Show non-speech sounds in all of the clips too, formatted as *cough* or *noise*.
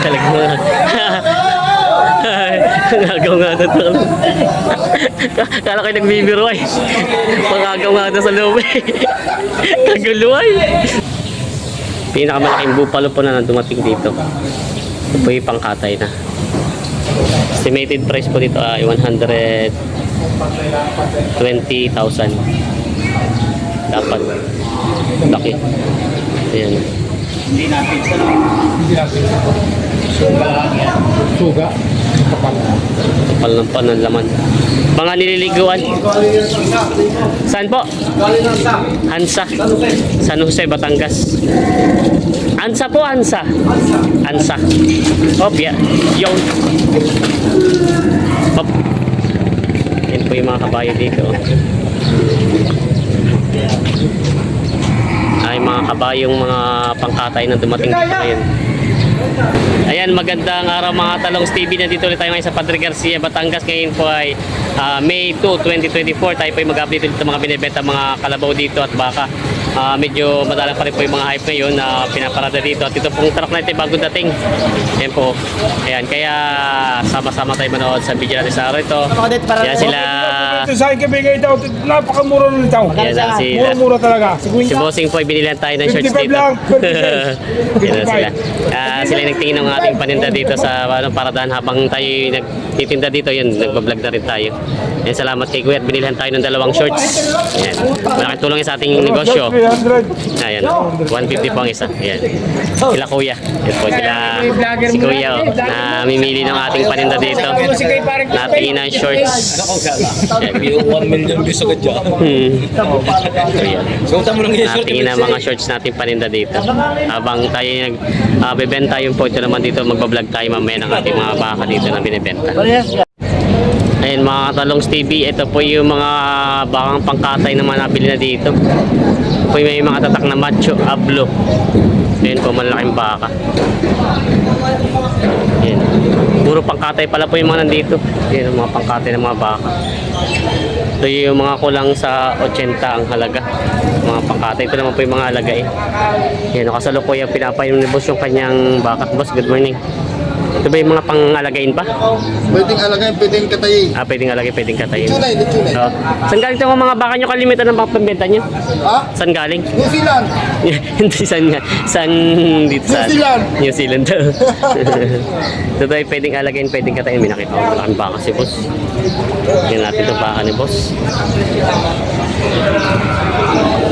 talaga. Nagaw nga na to. Kala kayo nagbibiro ay. Pangagaw nga na sa loob eh. Kagulo ay. Pinakamalaking bupalo po na dumating dito. Ito po yung pangkatay na. Estimated price po dito ay 120,000. Dapat. Laki. Ayan. Hindi natin sa Suga. Kapal ng pan ng laman. Mga nililiguan. Saan po? Hansa. San Jose, Batangas. Ansa po, Ansa. Ansa. Hop, ya. Yung. Hop. Yan po yung mga kabayo dito. Ay, mga kabayong mga pangkatay na dumating dito ngayon. Ayan, magandang araw mga talong TV. Nandito ulit tayo ngayon sa Padre Garcia, Batangas. Ngayon po ay ah, May 2, 2024. Tayo po ay mag-update ulit ng mga binibenta mga kalabaw dito at baka. Ah, medyo madalang pa rin po yung mga hype ngayon na pinaparada dito. At ito pong truck na ito ay bagong dating. Ayan po. Ayan, kaya sama-sama tayo manood sa video natin sa araw ito. Ayan sila. Ito sa akin kabigay daw, napakamura nun ito. Ayan na sila. Mura-mura talaga. Si Bossing po ay binilihan tayo ng shorts 55 dito. lang, *laughs* 25. Yan sila. Ah, sila yung nagtingin ng ating paninda dito sa ano, paradahan habang tayo nagtitinda dito. Yan, nagbablog na rin tayo. Yan, salamat kay Kuya at binilihan tayo ng dalawang shorts. Yan. Malaking tulong yan sa ating negosyo. 300. Ayan, 150 po ang isa. Ayan. Sila Kuya. Yan po sila si Kuya oh, na mimili ng ating paninda dito. Natingin ng shorts. Yan. Yung 1 million views agad dyan. Hmm. Shirt. Natingin na mga shorts natin paninda dito. Habang tayo nag uh, bebenta yung po ito naman dito, magbablog tayo mamaya ng ating mga baka dito na binibenta. Ayun mga katalong TV, ito po yung mga bakang pangkatay na mga nabili na dito. Ito po may mga tatak na macho, ablo. Ayun po, malaking baka. Ayun. Puro pangkatay pala po yung mga nandito. Yung mga pangkatay ng mga baka. Ito yung mga kulang sa 80 ang halaga. Mga pangkatay. Ito naman po yung mga halaga eh. Yan, nakasalukuyan pinapainom ni boss yung kanyang baka. Boss, good morning. Ito ba yung mga pangalagain pa? Pwedeng alagay, pwedeng katayin. Ah, pwedeng alagay, pwedeng katayin. Tunay, di tunay. So, saan galing itong mga baka nyo kalimitan ng pambenta nyo? Ha? Saan galing? New Zealand. *laughs* Hindi, saan nga? Saan dito sa... New Zealand. New Zealand daw. *laughs* Ito tayo pwedeng alagayin, pwedeng katayin. May nakita ko malaking baka si boss. Tingnan natin itong baka ni boss.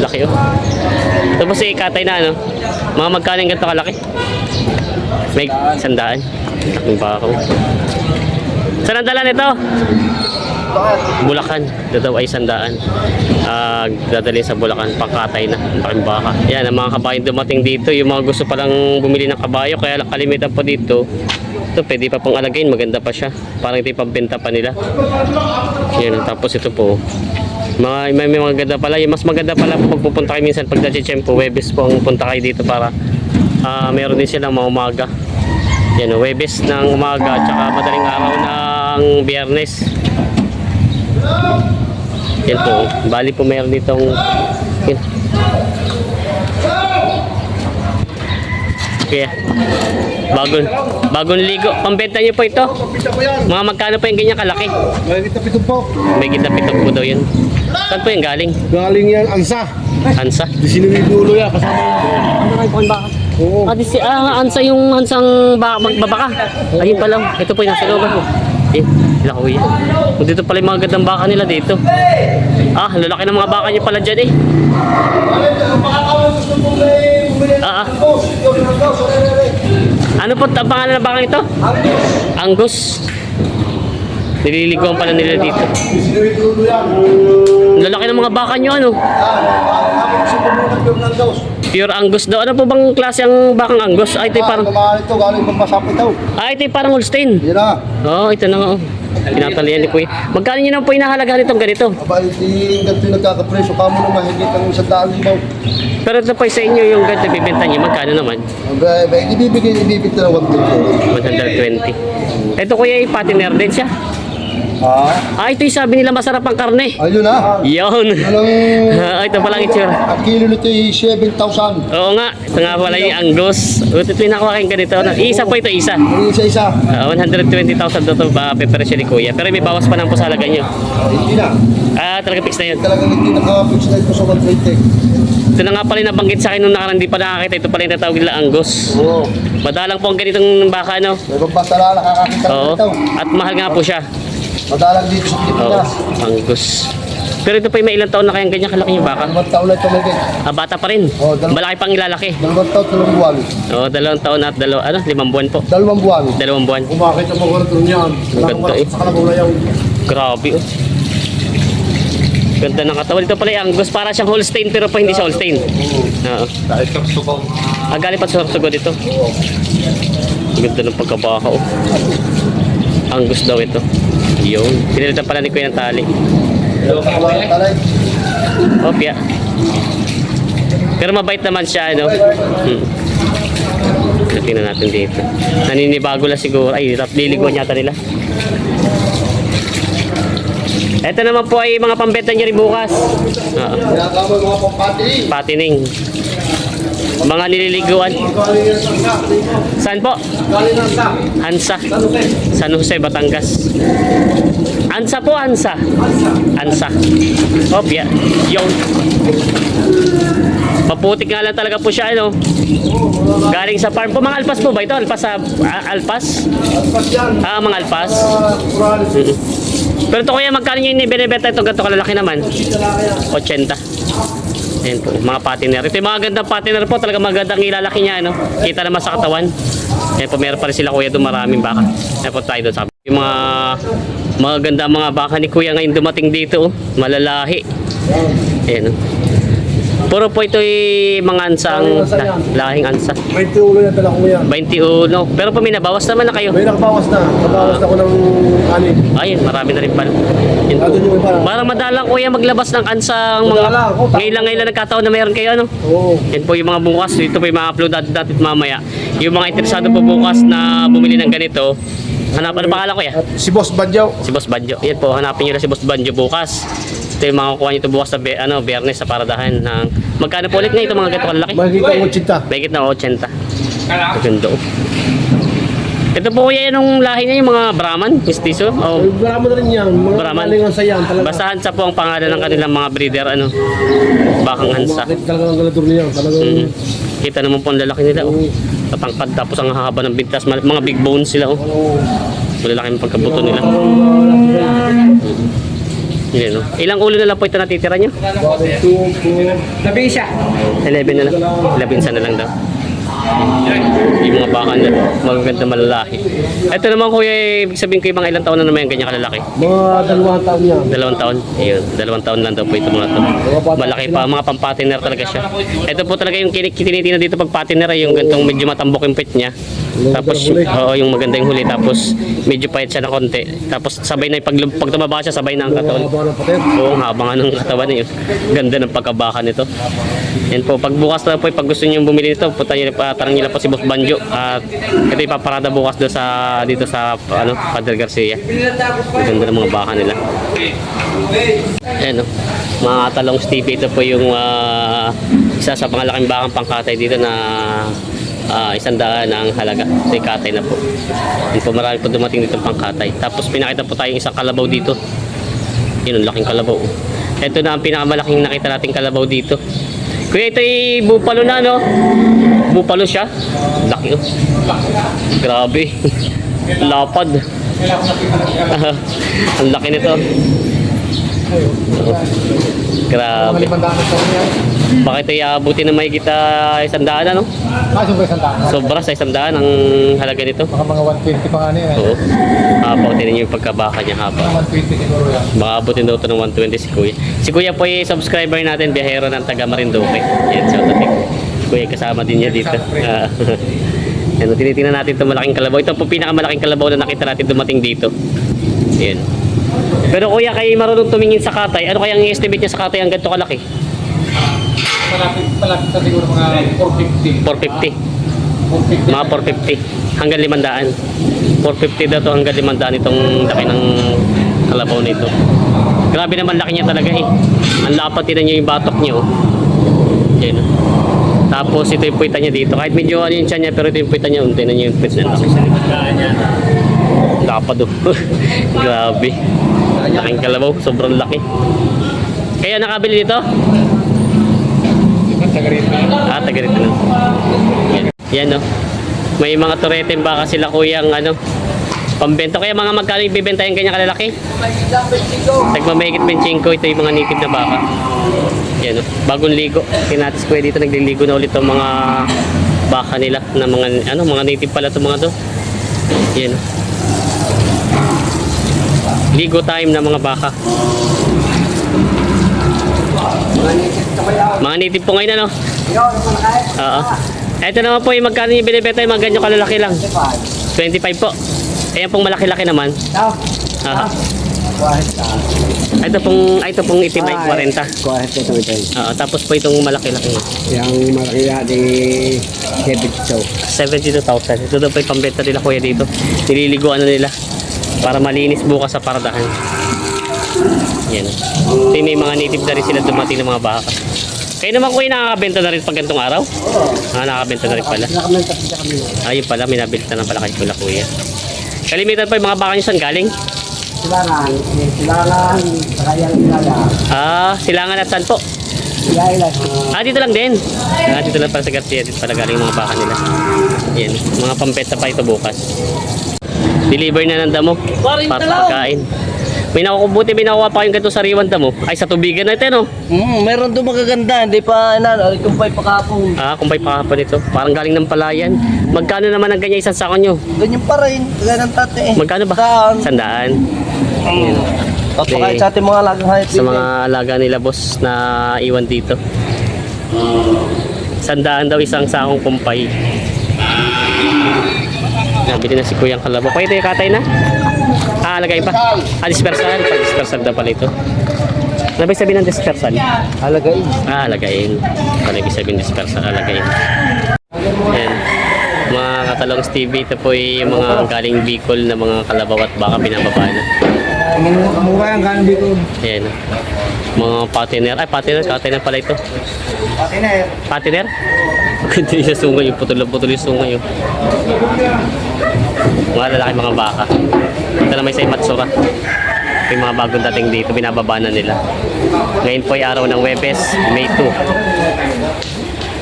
Laki oh. Ito po si katay na ano. Mga magkano yung ganito kalaki? May sandaan. Laking baka oh. Saan ang dala nito? Bulacan. Ito daw ay sandaan. Ah, dadalhin sa Bulacan, pangkatay na, laking baka. Yan, ang mga kabayo dumating dito, yung mga gusto palang bumili ng kabayo, kaya kalimitan po dito. Ito, pwede pa pong alagayin, maganda pa siya. Parang yung pambenta pa nila. Yan, tapos ito po. Mga, may, may mga ganda pala. Yung mas maganda pala po pag pupunta kayo minsan pag Dachichem po, Webes po ang punta kayo dito para ah, meron din silang mga umaga. Yan, Webes ng umaga, tsaka madaling araw ng biyernes. Yan po. Bali po meron ditong yan. Kaya bagong bagong ligo. Pambenta niyo po ito. Mga magkano po yung ganyan kalaki? Magkita pitong po. May gitapitog po daw yun. Saan po yung galing? Galing yan, ansa. Ansa? Di sinuwi dulo yan, kasama yan. Ano kayo po baka? Oo. Ah, si, ah, ansa yung ansang baka, magbabaka. Ayun pa lang. Ito po yung nasa loob. Eh, sila kuya. Oh, Dito pala yung mga gandang baka nila dito. Ah, lalaki ng mga baka niyo pala dyan eh. Ah, ah. Ano po ang pangalan ng baka ito? Angus. Nililiguan pala nila dito. Yan. Lalaki ng mga baka nyo ano? Tapos yung. Pure Angus daw. Ano po bang klase ang bakang Angus? Ah, ito yung parang... Tumahan ito, galing pampasapit daw. Ah, ito yung parang Holstein. Yan na. Oo, oh, ito na nga. Oh. Pinatalian ni Kuya. Magkano nyo naman po inahalagahan itong ganito? Aba, hindi ganito yung nagkakapresyo. Kamo na mahigit ang isang daan limaw. Pero ito po sa inyo yung ganito bibenta nyo. Magkano naman? Aba, ibibigay, ibibigay na ng 120. 120. Ito kuya, eh, patiner din siya. Ah, Ah, ito yung sabi nila masarap ang karne. ayun na. Yun. Walang... *laughs* Ah, ito pala ang itsura. Ang kilo nito ay 7,000. Oo nga, ito nga pala yung Angus. Ito ito yung nakuha kayong ganito. Isa po ito, isa. Ang isa-isa. Ah, 120,000 daw ito uh, preparation ni Kuya. Pero may bawas pa ng po sa halaga nyo. Hindi na. Ah, talaga fix na yun. Talagang hindi nakapix na ito sa 120. Ito na nga pala yung nabanggit sa akin nung nakaraan di pa nakakita. Ito pala yung tatawag nila Angus. Oo. Madalang po ang ganitong baka, no? May pampasala nakakakita Oo. ito. At mahal nga po siya. Madalang dito sa Oo, Pilipinas. Angus. Pero ito pa yung may ilang taon na kayang ganyan kalaki yung baka. Dalawang taon na ito ganyan. Ah, bata pa rin. Oo, dalawa- Malaki pang ilalaki. Dalawang taon, dalawang buwan. Oo, dalawang taon at dalaw, ano, limang buwan po. Dalawang buwan. Dalawang buwan. Kung bakit ang mga niyan. Ganda eh. Sa kalabaw na yung Grabe oh. Ganda ng katawan. Ito pala yung Angus. Para siyang Holstein pero pa hindi siya Holstein. Oo. Kahit kapsukaw. Ah, galing pa sa Sorsogon dito. Ganda ng pagkabaka oh. Angus daw ito. Yun. Pinilitan pala ni Kuya ng tali. Opya. Pero mabait naman siya, ano? Hmm. Tingnan natin dito. Naninibago lang siguro. Ay, liliguan yata nila. Ito naman po ay mga pambenta niya rin bukas. Oo. Ginagawa mga pampati. Patining. Mga nililiguan. Saan po? Galing yan sa Hansa. Kayo? San Jose, Batangas. Ansa po, Ansa. Ansa. Opya. Yung. Maputik nga lang talaga po siya, ano? Galing sa farm po. Mga alpas po ba ito? Alpas sa... ah, alpas? Alpas yan. Ah, mga alpas. Pero ito kuya, magkano yung binibenta ito? Ganito kalalaki naman. 80. Ayan po, mga patiner. Ito yung mga gandang patiner po. Talaga magandang ilalaki niya, ano? Kita naman sa katawan. Ayan po, meron pa rin sila kuya doon maraming baka. Ayan po tayo doon sa Yung mga mga ganda mga baka ni kuya ngayon dumating dito. Oh. Malalahi. Ayan oh. Puro po ito yung mga ansang lah- lahing ansa. May tulo na dala ko yan. 21. Pero po may nabawas naman na kayo. May nakabawas na. Nakabawas na ako ng ani. Ayun, marami na rin pala. Yun. Nandun yung iba. Parang madalang kuya maglabas ng ansang mga Madalang, oh, tama. ngayon lang ngayon lang nagkataon na meron kayo ano. Oo. Yan po yung mga bukas, dito po yung mga upload natin natin mamaya. Yung mga interesado po bukas na bumili ng ganito, hanap ano pangalan ko ya? Si Boss Badyaw. Si Boss Banjo. Yan po, hanapin niyo na si Boss Banjo bukas. Ito yung mga kukuha niyo ito bukas sa be, ano, biyernes sa paradahan ng magkano po ulit nga ito mga ganito kalaki? Makikita ang utsinta. Mahigit na 80. Maganda oh. Ito po kuya yung lahi niya yung mga Brahman, mestizo. Oh, na rin yan. Mga Brahman. galingan sa yan. Talaga. Basta Hansa po ang pangalan ng kanilang mga breeder, ano, bakang Hansa. Bakit talaga ang galadur niya? Talagang... Mm. Kita naman po ang lalaki nila, oh. Tatangkad, tapos ang haba ng bintas, mga big bones sila, oh. Malalaki ang pagkabuto nila. Yan, oh. Ilang ulo na lang po ito natitira nyo? Bakit two, four, Labing siya. 11 na lang. 11 sa na lang daw. Yung mga baka na magaganda malalaki. Ito naman kuya, eh, ibig sabihin ko mga ilang taon na naman yung ganyan kalalaki. Mga dalawang taon yan. Dalawang taon. Ayun, dalawang taon lang daw po ito mga to. Malaki pa, mga pampatiner talaga siya. Ito po talaga yung kinik- tinitina dito pag patiner ay yung gantong medyo matambok yung pet niya. Tapos, oo, yung maganda yung huli. Tapos, medyo pahit siya ng konti. Tapos, sabay na yung pag, pag tumaba siya, sabay na ang katawan. Oo, ang haba nga ng katawan niyo. Ganda ng pagkabaka nito. Yan po, pag bukas na po, pag gusto niyo bumili nito, punta niyo pa, tarang niyo lang po si Boss Banjo. At ito ipaparada bukas do sa, dito sa, ano, Padre Garcia. Ganda ng mga baka nila. Ayan, oh. mga talong Stevie, ito po yung ah, isa sa pangalaking bakang pangkatay dito na ah, isang daan ang halaga. So, ikatay na po. Yun po, marami po dumating dito pangkatay. Tapos, pinakita po tayong isang kalabaw dito. Yun, laking kalabaw. Ito na ang pinakamalaking nakita nating kalabaw dito. Kuya, ito ay bupalo na, no? Bupalo siya. Laki, oh. Grabe. *laughs* Lapad. *laughs* ang laki nito. Grabe. Bakit ito iabuti na may kita isang daan, ano? Kaso ba isang taon? Sobra sa isang daan ang halaga nito. Baka mga 120 pa nga niya. Oo. Haba, tingnan niyo yung pagkabaka niya haba. 120 siguro yan. Baka abutin daw ito ng 120 si Kuya. Si Kuya po ay subscriber natin, biyahero ng taga Marinduque. Yan, out kay Kuya kasama din niya dito. Ah. *laughs* Yan, tinitingnan natin itong malaking kalabaw. Ito po pinakamalaking kalabaw na nakita natin dumating dito. Yan. Pero Kuya, kayo marunong tumingin sa katay. Ano kayang i-estimate niya sa katay ang ganito kalaki? Malapit, malapit sa siguro mga 450. 450. 450. Mga 450 hanggang 500. 450 daw to hanggang 500 itong laki ng kalabaw nito. Grabe naman laki niya talaga eh. Ang lapat tinan niyo yung batok niya oh. Yan. Tapos ito yung puwitan niya dito. Kahit medyo ano yung tiyan niya pero ito yung puwitan niya. Oh. Tingnan niyo yung puwit na laki. Lapad oh. *laughs* Grabe. Laking kalabaw. Sobrang laki. Kaya nakabili dito? Ah, taga rito na. Yan. Yan no. May mga turete baka sila kuyang ano, pambento. Kaya mga magkano ibibenta yung ganyan kalalaki? Nagmamahigit 25 ito yung mga native na baka. Yan no. Bagong ligo. Kinatis ko dito nagliligo na ulit ang mga baka nila na mga ano mga native pala to mga to. Yan no. Ligo time ng mga baka. Mga native po ngayon ano? Oo. Ito naman po yung magkano yung binibenta yung mga ganyan kalalaki lang. 25 po. Ayan pong malaki-laki naman. Aha. Ito pong, ito pong itim ay 40. Kuha ito ito ito. Oo, tapos po itong malaki-laki. Yung malaki natin 72. 72,000. Ito daw po yung pambenta nila kuya dito. Nililiguan na nila para malinis bukas sa pardahan. Yan. Ito yung may mga native na rin sila dumating ng mga baka. Kayo naman kuya nakakabenta na rin pag gantong araw? Ah, nakakabenta na rin pala. Nakamenta siya kami. Ayun pala, may nabili na pala kayo pala kuya. Kalimitan pa yung mga baka nyo saan galing? Silangan. eh, Silangan. Saka yung silangan. Ah, silangan at saan po? Yailan. Ah, dito lang din. Ah, dito lang pala sa Garcia. Dito pala galing yung mga baka nila. Yan, mga pampeta pa ito bukas. Deliver na ng damo. Para sa pagkain. May nakukubuti, may nakuha pa kayong ganito sa riwan damo. Ay, sa tubigan na ito, no? Mm, meron doon magaganda. Hindi pa, ano, kumpay pa kapong. Ah, kumpay pa kapon ito. Parang galing ng palayan. Magkano naman ang ganyan isang sako nyo? Ganyan pa rin. Kaya ng tate. Magkano ba? Saan? Sandaan. Mm. Papakain Eh, sa ating mga alagang hayop. Sa mga alaga nila, boss, na iwan dito. Sandaan daw isang sakong kumpay. Nabili na si Kuyang ito yung katay na? Ah, lagay pa. Ah, dispersal. Pa dispersal daw pala ito. Ano ba sabihin ng dispersal? Alagain. Ah, lagayin. Ano ibig sabihin dispersal? Ah, lagayin. Ayan. Mga katalong TV, ito po yung mga galing Bicol na mga kalabaw at baka binababa na. Mura yung kanan dito. Ayan. Mga patiner. Ay, patiner. Patiner pala ito. Patiner. Patiner? Ganda yung sungay. Putol-putol yung sungay. oh. Mga lalaki mga baka. Ito na may sa Imatsura. Yung mga bagong dating dito, binababa na nila. Ngayon po ay araw ng Webes, May 2.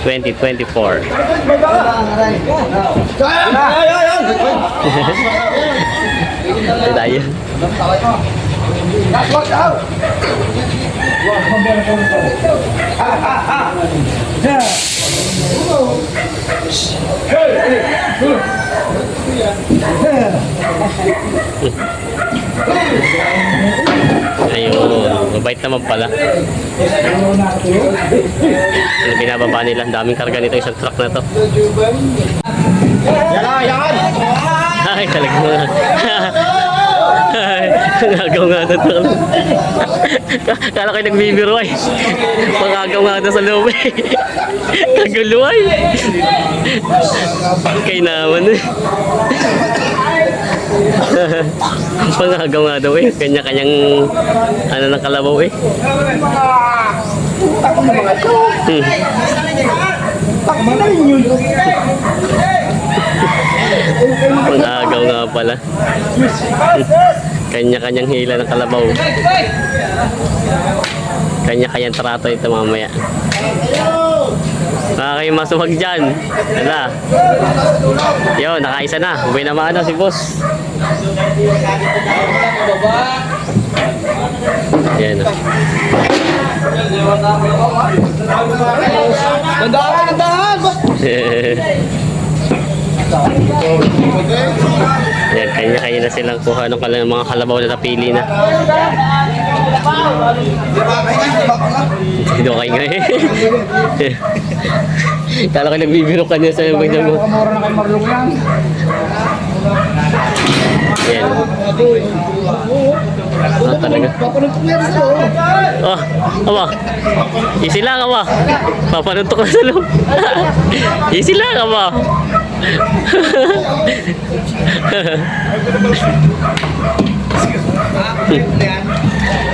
2024. Ito tayo. Ayun, mabait naman pala. Ano binababa nila? Ang daming karga nito isang truck na to. Ay, talaga mo. Ay, *laughs* Nagaw nga na to. Kala kayo nagbibiro ay. Pagagaw nga na sa loob eh. Kagulo ay. Kay naman eh. Pangagaw nga daw eh. Kanya-kanyang ano ng kalabaw eh. Hmm. Pangagaw nga pala. *laughs* Kanya-kanyang hila ng kalabaw. Kanya-kanyang trato ito mamaya. Baka kayo masuwag dyan. Wala. Yo, nakaisa na. Uwi na maano si boss. Yan. oh. Tandaan, tandaan! *laughs* Yan, kanya-kanya na silang kuha ng kala- mga kalabaw na napili na. Sino kayo ngayon? *laughs* Kala ko nagbibiro ka niya sa mo. Na kay Marlong yan. Ah, talaga. Oh, awa. Easy lang, awa. Papanuntok na sa loob. *laughs* Easy lang, awa.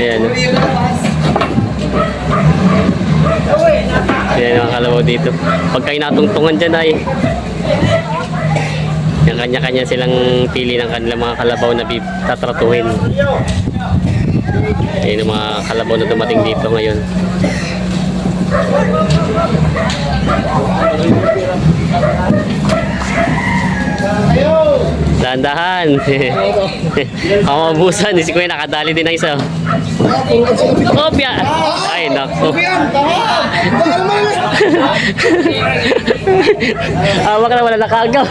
Ayan. Ayan ang kalabaw dito. Pag kayo natungtungan dyan ay yung kanya-kanya silang pili ng kanilang mga kalabaw na tatratuhin. Ayan ang mga kalabaw na dumating dito ngayon. Dahan-dahan. *laughs* Kamabusan. Si Kuya nakadali din na isa. Kopya. Ay, nako. *laughs* Hawak na wala nakagaw.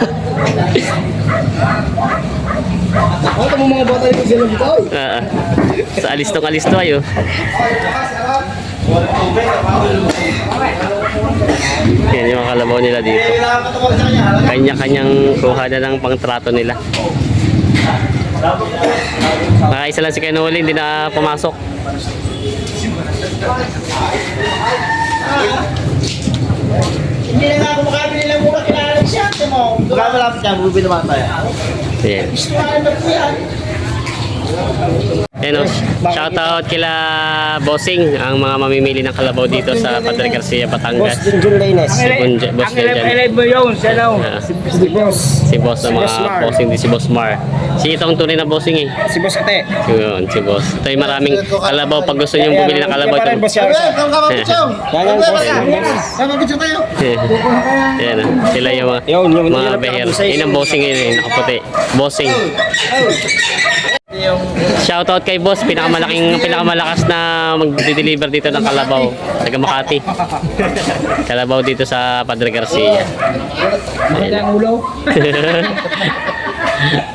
Ano mo mga bata yung sila bitaw? Ah, sa alistong alisto ayo. Yan yung mga kalabaw nila dito. Kanya-kanyang kuha na ng pangtrato nila. Nakaisa lang si Kenoli, hindi na pumasok. Hindi na nga ako makabili ng mura kilala siya. Mo. Baka malapit siya, bubili naman tayo. Yan. Gusto nga naman po yan. Yan o, shoutout kila Bossing, ang mga mamimili ng kalabaw dito sa Padre Garcia, Batangas. Junjun Laines. Si Boss Ang dyan. ilay mo yun, siya daw. Ah, Si, boss. si Boss na mga bossing, di si Boss Mar. Si itong tunay na bossing eh. Si boss ate. Yun, si Boss. Ito yung maraming kalabaw. Pag gusto nyo bumili ng kalabaw, ito. boss. Yan yan, boss. Yan ah. Sila yung mga, mga beher. Yun ang bossing yun eh, nakaputi. Bossing. Shoutout kay Boss, pinakamalaking pinakamalakas na magde-deliver dito ng kalabaw. Taga Makati. Kalabaw dito sa Padre Garcia. Ayan. *laughs*